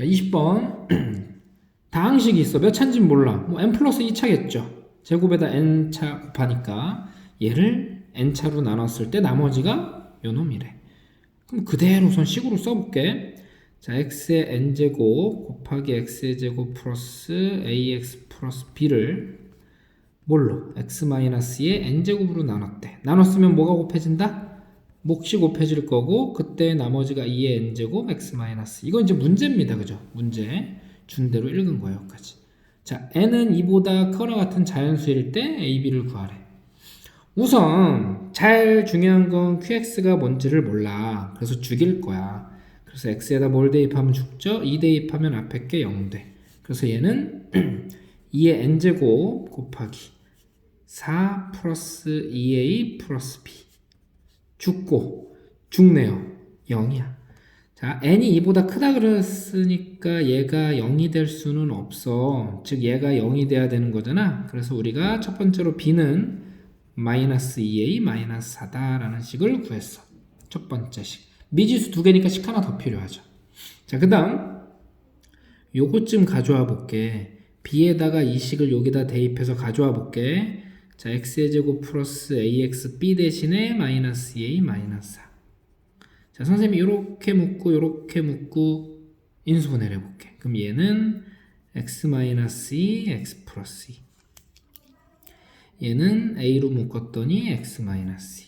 자, 20번. 다항식이 있어. 몇 차인지 몰라. 뭐 n 플러스 2차겠죠. 제곱에다 n차 곱하니까 얘를 n차로 나눴을 때 나머지가 요 놈이래. 그럼 그대로 선 식으로 써볼게. 자, x의 n제곱 곱하기 x의 제곱 플러스 ax 플러스 b를 뭘로? x-의 n제곱으로 나눴대. 나눴으면 뭐가 곱해진다? 몫이 곱해질 거고 그때 나머지가 2의 n제곱 x 마이너스 이건 이제 문제입니다. 그죠? 문제. 준 대로 읽은 거예요 여기까지. 자 n은 2보다 크거나 같은 자연수일 때 a, b를 구하래. 우선 잘 중요한 건 qx가 뭔지를 몰라. 그래서 죽일 거야. 그래서 x에다 뭘 대입하면 죽죠? 2 대입하면 앞에 게 0돼. 그래서 얘는 2의 n제곱 곱하기 4 플러스 2a 플러스 b 죽고 죽네요. 0이야. 자, n이 2보다 크다 그랬으니까 얘가 0이 될 수는 없어. 즉 얘가 0이 돼야 되는 거잖아. 그래서 우리가 첫 번째로 b는 마이너스 2a 마이너스 4다라는 식을 구했어. 첫 번째 식. 미지수 두 개니까 식 하나 더 필요하죠. 자, 그 다음 요것쯤 가져와 볼게. b에다가 이 식을 여기다 대입해서 가져와 볼게. 자, x의 제곱 플러스 ax b 대신에 마이너스 a 마이너스 4. 자, 선생님이 이렇게 묶고 이렇게 묶고 인수분해를 해볼게. 그럼 얘는 x 마이너스 2 x 플러스 2. 얘는 a로 묶었더니 x 마이너스 2.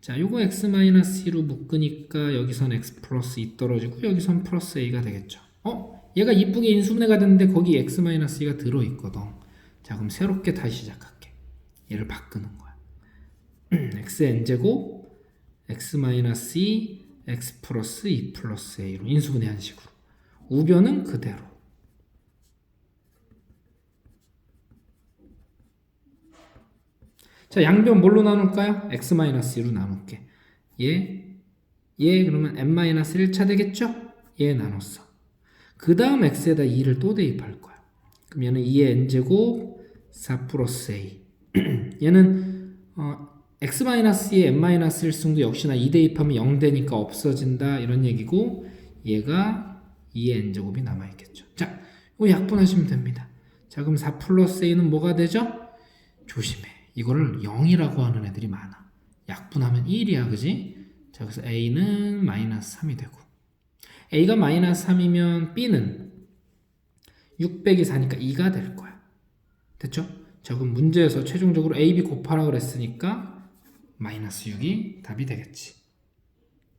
자, 요거 x 마이너스 2로 묶으니까 여기선 x 플러스 2 떨어지고 여기선 플러스 a가 되겠죠. 어? 얘가 이쁘게 인수분해가 됐는데 거기 x 마이너스 2가 들어있거든. 자, 그럼 새롭게 다시 시작할게. 얘를 바꾸는 거야. x n제곱 x 마이너스 2 x 플러스 2 플러스 a로 인수분해 한 식으로 우변은 그대로 자 양변 뭘로 나눌까요? x 마이너스 2로 나눌게 얘, 얘 그러면 n 마이너스 1차 되겠죠? 얘 나눴어 그 다음 x에다 2를 또 대입할 거야 그럼 얘는 2의 n제곱 4 플러스 a 얘는 어, x-2의 n-1 승도 역시나 2 대 입하면 0 되니까 없어진다 이런 얘기고 얘가 2의 n제곱이 남아있겠죠. 자, 이거 약분하시면 됩니다. 자, 그럼 4 플러스 a는 뭐가 되죠? 조심해. 이거를 0이라고 하는 애들이 많아. 약분하면 1이야, 그지? 자, 그래서 a는 마이너스 3이 되고 a가 마이너스 3이면 b는 600이 4니까 2가 될 거야. 됐죠? 자, 그럼 문제에서 최종적으로 a, b 곱하라 그랬으니까 마이너스 6이 답이 되겠지.